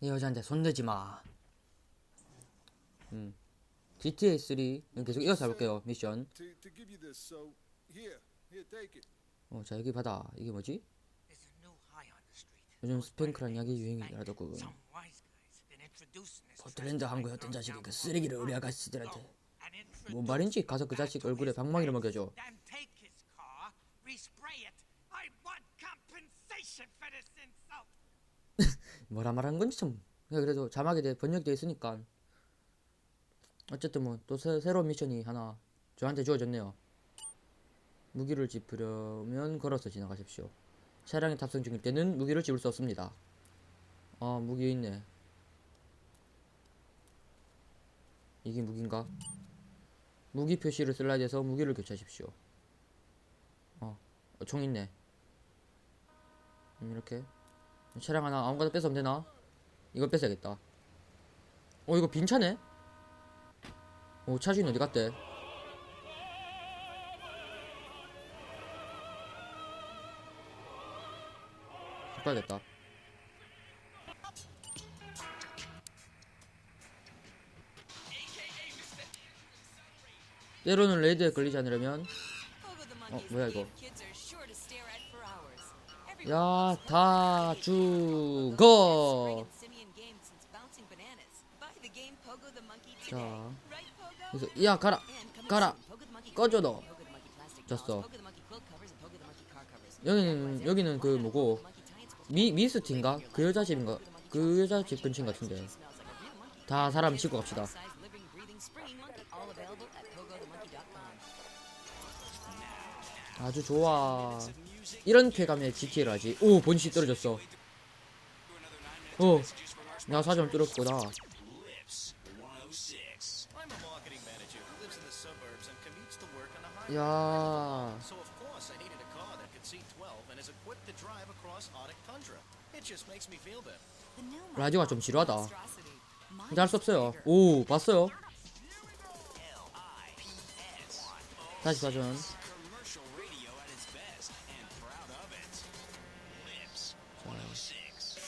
이 여자한테 손대지 마. 음. GTA 3 계속 이어서 해볼게요 미션. 어, 자 여기 받아. 이게 뭐지? 요즘 스팽크란 약이 유행이라더군. 포틀랜드 항구였던 like 자식이 그 쓰레기를 우리 below. 아가씨들한테 And introduce 뭔 말인지 가서 그 자식 얼굴에 방망이를 먹여줘. 뭐라 말하는 건지 참. 야, 그래도 자막에 대해 번역되어 있으니까. 어쨌든 뭐 또 새로운 미션이 하나 저한테 주어졌네요. 무기를 짚으려면 걸어서 지나가십시오. 차량에 탑승 중일 때는 무기를 집을 수 없습니다. 아 무기 있네. 이게 무기인가? 무기 표시를 슬라이드해서 무기를 교체하십시오. 어, 어, 총 있네. 음, 이렇게 차량 하나 아무거나 뺏으면 되나? 이거 뺏어야겠다. 어 이거 빈 차네? 오 차주인 어디 갔대? 바꿔야겠다. 때로는 레이드에 걸리지 않으려면 어 뭐야, 이거. 야, 야다 죽어. 자 그래서 야 가라 가라. 꺼져 너 졌어. 여기는 여기는 그 뭐고? 미 미스티인가? 그 여자 집인가? 그 여자 집 근처인 것 같은데. 다 사람 치고 갑시다. 아주 좋아 이런 쾌감에 GTA를 하지 오 본시 떨어졌어 어나 사전 뚫었구나. 야 So of course I needed a car that could seat 12 and is equipped to drive across Arctic tundra. It just makes me feel better. 라디오가 좀 지루하다 근데 할 수 없어요 오 봤어요 다시 사전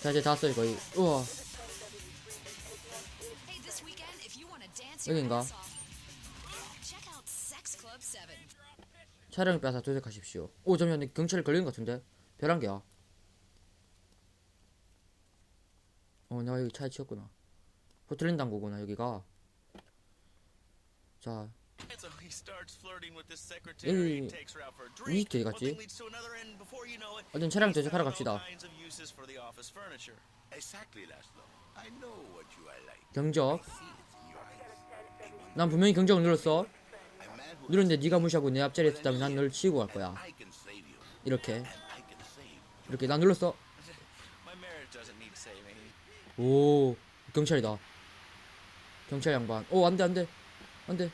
자 이제 다 왔어요 거의. 우와. 여긴가? 차량을 빼앗아 도색하십시오. 오 잠시만 경찰에 걸린 것 같은데? 벼란 개야. 어 내가 여기 차에 치웠구나. 포틀랜드 항구구나 여기가. 자 So he starts flirting with this 여기 secretary, takes her out for a drink. 위트 One 갔지? 어떤 차량 all 갑시다. 경적. 난 분명히 경적을 눌렀어 누른데 네가 무시하고 내 앞자리에 있었다면 난 널 치고 갈 거야 이렇게. 이렇게 난 눌렀어. 오 경찰이다 경찰 양반 오 안돼 안돼 안돼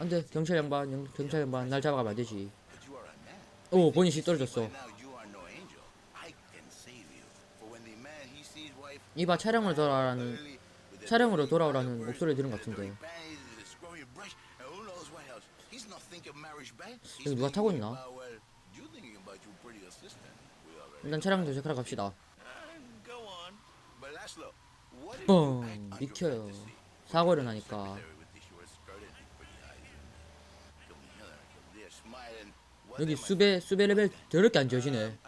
안돼 경찰 양반 영- 경찰 양반 날 잡아가면 안 되지. 오 보니시 떨어졌어 이봐 the 차량으로 dirty 돌아오라는 목소리 들은 것 같은데 여기 누가 타고 있나? 일단 차량 도색하러 갑시다 Uh, 뻥 fantasy? 사고 일어나니까 여기 수배 수배 레벨 더럽게 안 지어지네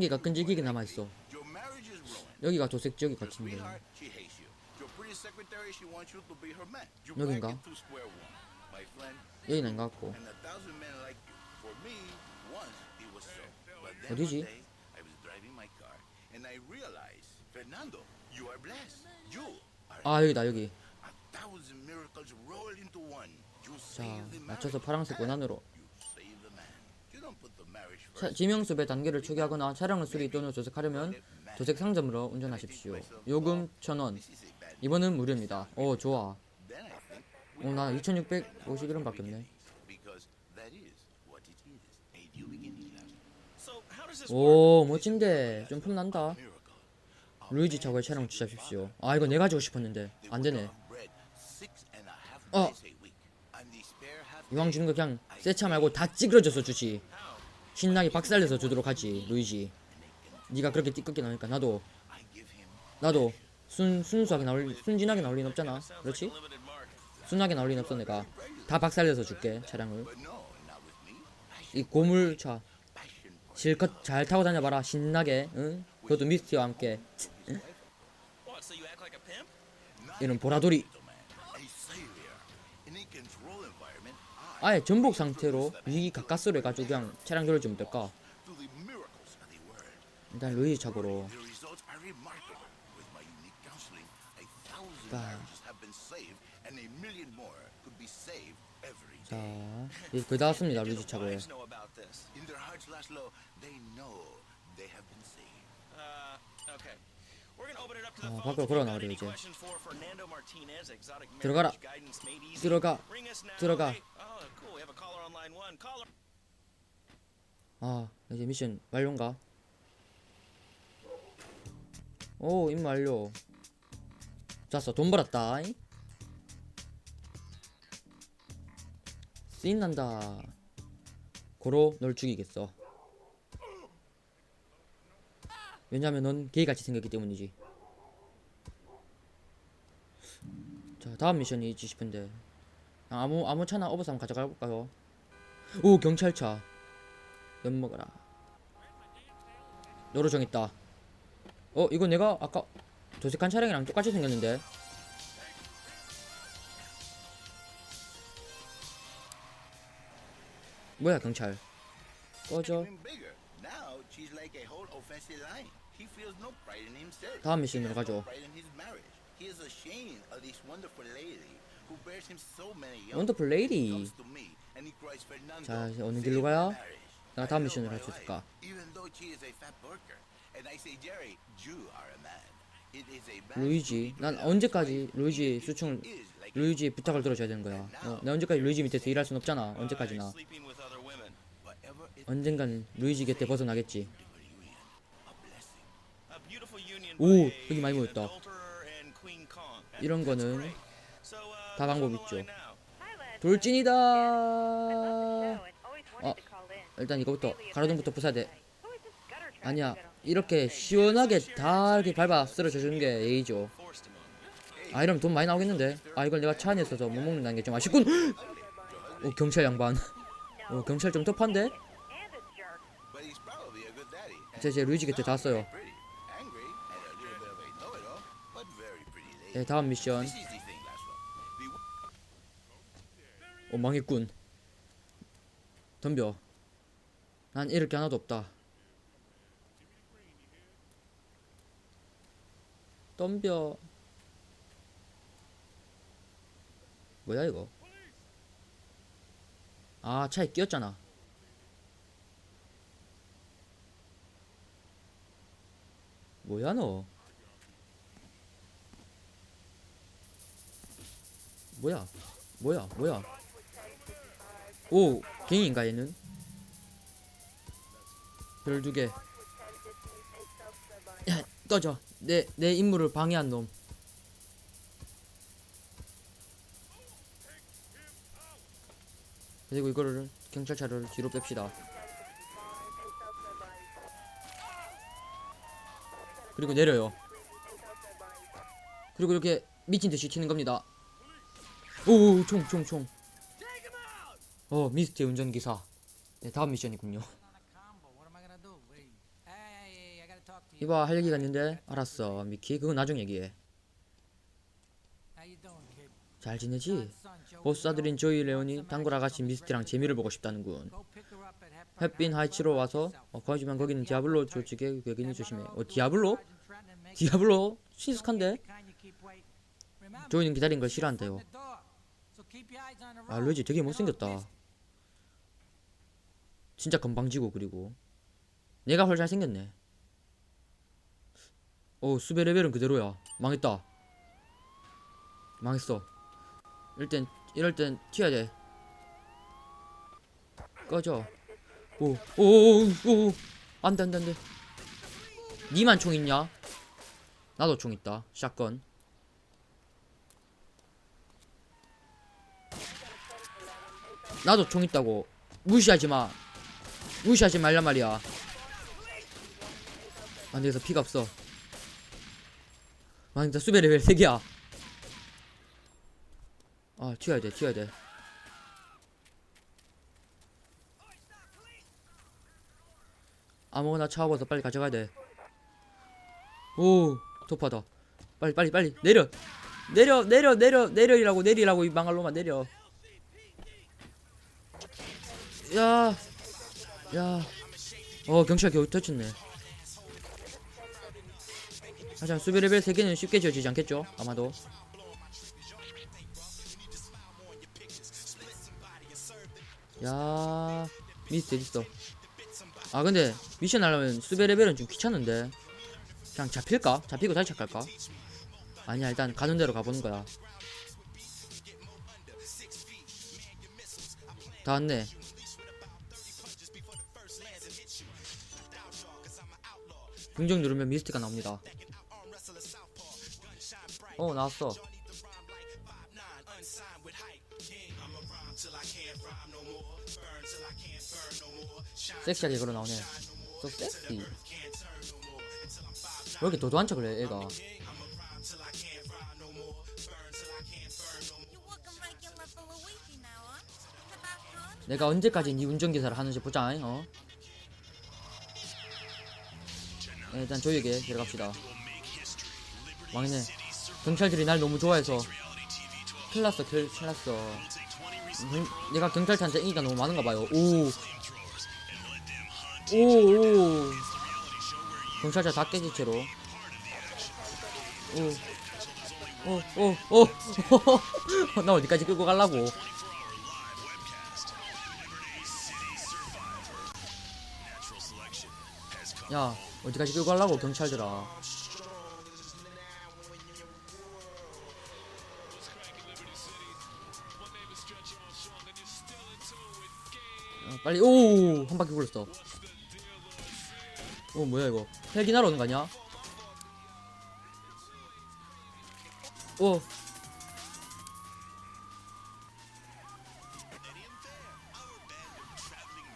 개가 끈질기게 남아있어. 여기가 도색 지역이 같은데 여긴가? back into square one. My friend, 여기는 아닌 것 같고 어디지? 아 여기다 여기 자 맞춰서. 파란색 원안으로. 지명수배 단계를 초기하거나 차량을 수리 또는 도색하려면 도색 상점으로 운전하십시오 요금 1000원 This is a bad. 이번은 무료입니다 오 좋아 어나 2651원 밖에 because that is what it is. A new beginning, Laszlo. So how does this work? 오 멋진데 좀 폼난다. 루이지 차고에 차량 주차하십시오 아 이거 내가 주고 싶었는데 They 안 work 되네 on bread six and a half 어. 이왕 주는 거 그냥 새차 말고 다 찌그러져서 주지 신나게 박살내서 주도록 하지 루이지 네가 그렇게 띠껍게 나오니까 나도 나도 순 순수하게 나올 순진하게 나올 리는 없잖아. 그렇지? 순하게 나올 리는 없어 내가 다 박살내서 줄게 차량을. 이 고물차 실컷 잘 타고 다녀봐라 신나게 응? 그것도 미스티와 함께 pimp? 이런 보라돌이 아예 전복 상태로 위기 가까스로 해가지고 그냥 차량 돌려주면 될까. 일단 thousand 자. 이제 거의 다 왔습니다 Do 루이지 the 차고에 wives know about this? In their hearts, Laszlo, they know they have been saved. Uh, okay. 어. 밖으로 If you've 걸어 got 나오래, any 이제. 들어가라. 들어가. 들어가. Oh. 아 이제 미션 완료인가 오 임무 완료 좋았어 돈 벌었다 잉? 쓰인난다 고로 널 죽이겠어 왜냐면 넌 게이같이 생겼기 때문이지. 자 다음 미션이 있지 싶은데. 아, 아무 아무 차나 업어서 한번 가져가 볼까요? 오 경찰차. 엿 먹어라. 너로 정했다. 어 이거 내가 아까 도색한 차량이랑 똑같이 생겼는데. 뭐야 경찰. 꺼져 다음 미션으로 가죠. 원더풀 레이디 자, 이제 어느 길로 가요? 나 다음 미션으로 할수 있을까? 루이지 난 언제까지 루이지 a 루이지 부탁을 들어줘야 되는 거야 어, 내가 언제까지 루이지 밑에서 일할 순 없잖아 언제까지나 언젠간 루이지 곁에 벗어나겠지 deliver you in. A blessing. A beautiful union 오, 여기 많이 모였다. 이런 거는 다 방법 있죠. 돌진이다 어 일단 이거부터 가로등부터 부숴야 돼 아니야 이렇게 시원하게 다 이렇게 밟아 쓰러져 주는 게 예의죠. 아 이러면 돈 많이 나오겠는데 아 이걸 내가 차 안에 있어서 못 먹는다는 게 좀 아쉽군 오 경찰 양반 오 경찰 좀 터프한데 But he's probably a good daddy. And 제 이제 루이지 곁에 다 왔어요 네 다음 미션. 오 망했군. 덤벼. 난 잃을 게 하나도 없다. 덤벼. 뭐야 이거? 아 차에 끼었잖아. 뭐야 너 뭐야? 뭐야? 뭐야? 오 갱인가 얘는? 별 두개. 야 꺼져. 내 내 임무를 방해한 놈. 그리고 이거를 경찰차를 뒤로 뺍시다. 그리고 내려요. 그리고 이렇게 미친 듯이 튀는 겁니다 오 총 총 총. 어 미스트 운전기사. 네 다음 미션이군요. 이봐 할 얘기가 있는데. 알았어 미키. 그건 나중 얘기해. 잘 지내지? 보스 아들인 조이 레온이 단골 아가씨 미스티랑 재미를 보고 싶다는군. 햇빈 하이츠로 와서 어, 거지만 거기는 디아블로 조직의 외계인이 조심해. 어 디아블로? 디아블로? 친숙한데? 조이는 기다린 걸 싫어한대요 아 루이지 되게 못생겼다. 진짜 건방지고 그리고. 내가 훨 잘생겼네. 오 수배 레벨은 그대로야. 망했다. 망했어. 이럴 땐 이럴 땐 튀어야 돼. 꺼져. 오오오오. 안돼 안돼 안돼. 니만 총 있냐? 나도 총 있다. 샷건 나도 총 있다고. 무시하지 마. 무시하지 말란 말이야. 안 되겠어 피가 없어. 아 진짜 수배 레벨 3개야. 아 튀어야 돼 튀어야 돼. 아무거나 차워서 빨리 가져가야 돼오 도파다. 빨리 빨리 빨리. 내려. 내려 내려 내려 내려이라고 내리라고 이 망할로만 내려 야, 야, 어 경찰 겨우 터쳤네. 하지만 수비 레벨 3개는 쉽게 지어지지 않겠죠? 아마도. 야, 미스트 어딨어? 아 근데 미션 하려면 수비 레벨은 좀 귀찮은데. 그냥 잡힐까? 잡히고 다시 착할까? 아니야 일단 가는 대로 가보는 거야. 다 왔네. 긍정 누르면 미스트가 나옵니다. 어 나왔어. 섹시하게 걸어 나오네. 저 섹시. 왜 이렇게 도도한 척을 해, 애가? 내가 언제까지 네 운전기사를 하는지 보자, 어? 네, 일단 조이에게 들어갑시다. 망했네. 경찰들이 날 너무 좋아해서 큰일 났어, 큰일 났어. 경- 내가 경찰한테 인기가 너무 많은가 봐요. 오. 오, 오. 경찰차 다 깨진 채로. 오. 오, 오, 오. 나 어디까지 끌고 가려고. 야, 어디까지 끌고 가려고, 경찰들아. 야, 빨리, 오! 한 바퀴 굴렀어. 오, 뭐야, 이거. 헬기 날아오는 거 아니야? 오.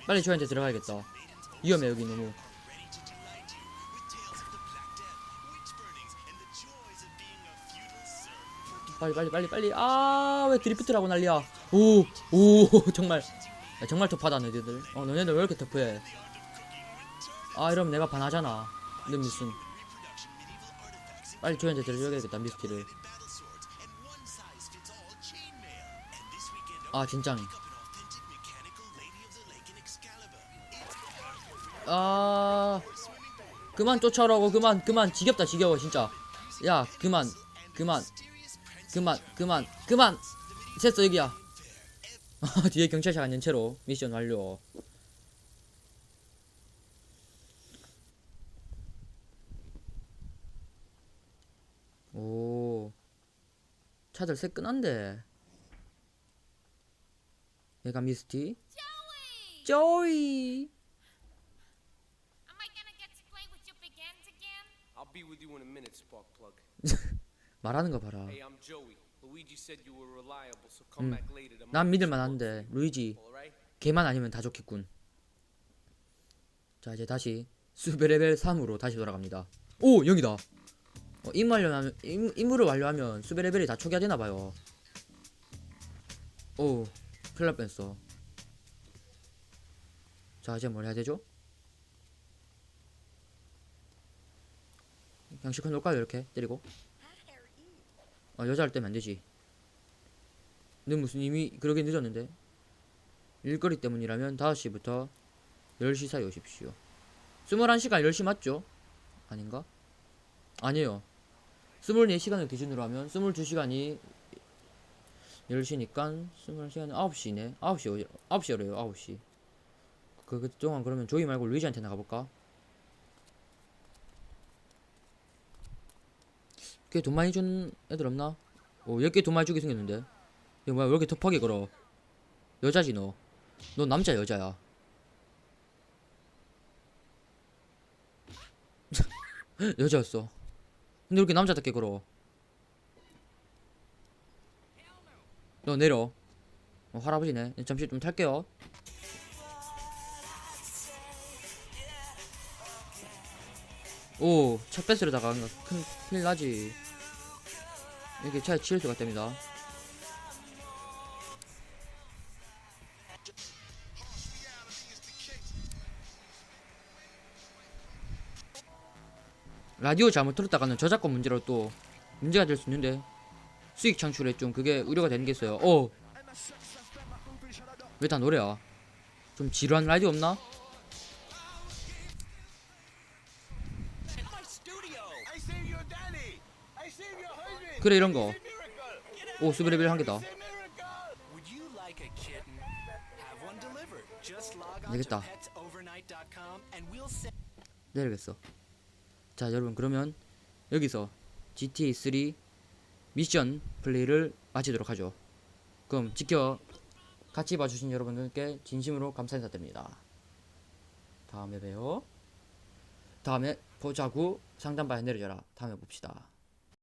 빨리 저한테 들어가야겠다. 위험해, 여기 너무. 빨리 빨리 빨리 빨리. 아 왜 드리프트라고 난리야? 오 오 정말. 야, 정말 터프하다 너희들. 어 너네들 왜 이렇게 터프해? 아 이러면 내가 반하잖아. 근데 무슨. 빨리 조연재 들어줘야겠다 미스티를. 아 진짱 아 그만 쫓아오라고. 그만 그만. 지겹다 지겨워 진짜. 야 그만 그만 그만 그만 그만 됐어 여기야 뒤에 경찰차 안연 채로 미션 완료 오 차들 새끈한데 얘가 미스티 조이? I'll be with you in a minute. 말하는 거 봐라 to 난 my 믿을만 sports 한데 team. 루이지? 걔만 아니면 다 좋겠군. 자 이제 다시 수베레벨 3으로 다시 돌아갑니다. 오 여기다. 어, 임무 완료하면 임, 임무를 완료하면 수베레벨이 다 초기화 되나 봐요. 오 큰일 날 뻔했어. 자 이제 뭘 해야 되죠? 실컷 놓을까요 이렇게 때리고? 어 여자 할 때면 안 되지. 근데 무슨 이미 그러게 늦었는데. 일거리 때문이라면 5시부터 10시 사이 오십시오. 21시간 10시 맞죠? 아닌가? 아니에요. 24시간을 기준으로 하면 22시간이 10시니까 21시간은 9시네. 9시 오 9시래요. 9시. 그, 그 동안 그러면 조이 말고 루이지한테 나가볼까? 걔 돈 많이 준 애들 없나? 오, 10개 돈 많이 주게 생겼는데. 이거 뭐야, 왜 이렇게 터프하게 걸어? 여자지, 너. 너 남자 여자야. 여자였어. 근데 왜 이렇게 남자답게 걸어? 너 내려. 어, 할아버지네. 잠시 좀 탈게요. 오, 차 뺏으려다가 큰 큰일 나지. 이렇게 차에 치일 수가 있답니다. 라디오 잘못 틀었다가는 저작권 문제로 또 문제가 될 수 있는데 수익 창출에 좀 그게 우려가 되는 게 있어요. 어. 왜 다 노래야? 좀 지루한 라디오 없나? 그래 이런 거. 오 수비레벨 한 개다. 되겠다. 내려겠어. 자 여러분 그러면 여기서 GTA 3 미션 플레이를 마치도록 하죠. 그럼 지켜 같이 봐주신 여러분들께 진심으로 감사 인사드립니다. 다음에 봬요. 다음에 보자구 상담 바에 내려줘라. 다음에 봅시다.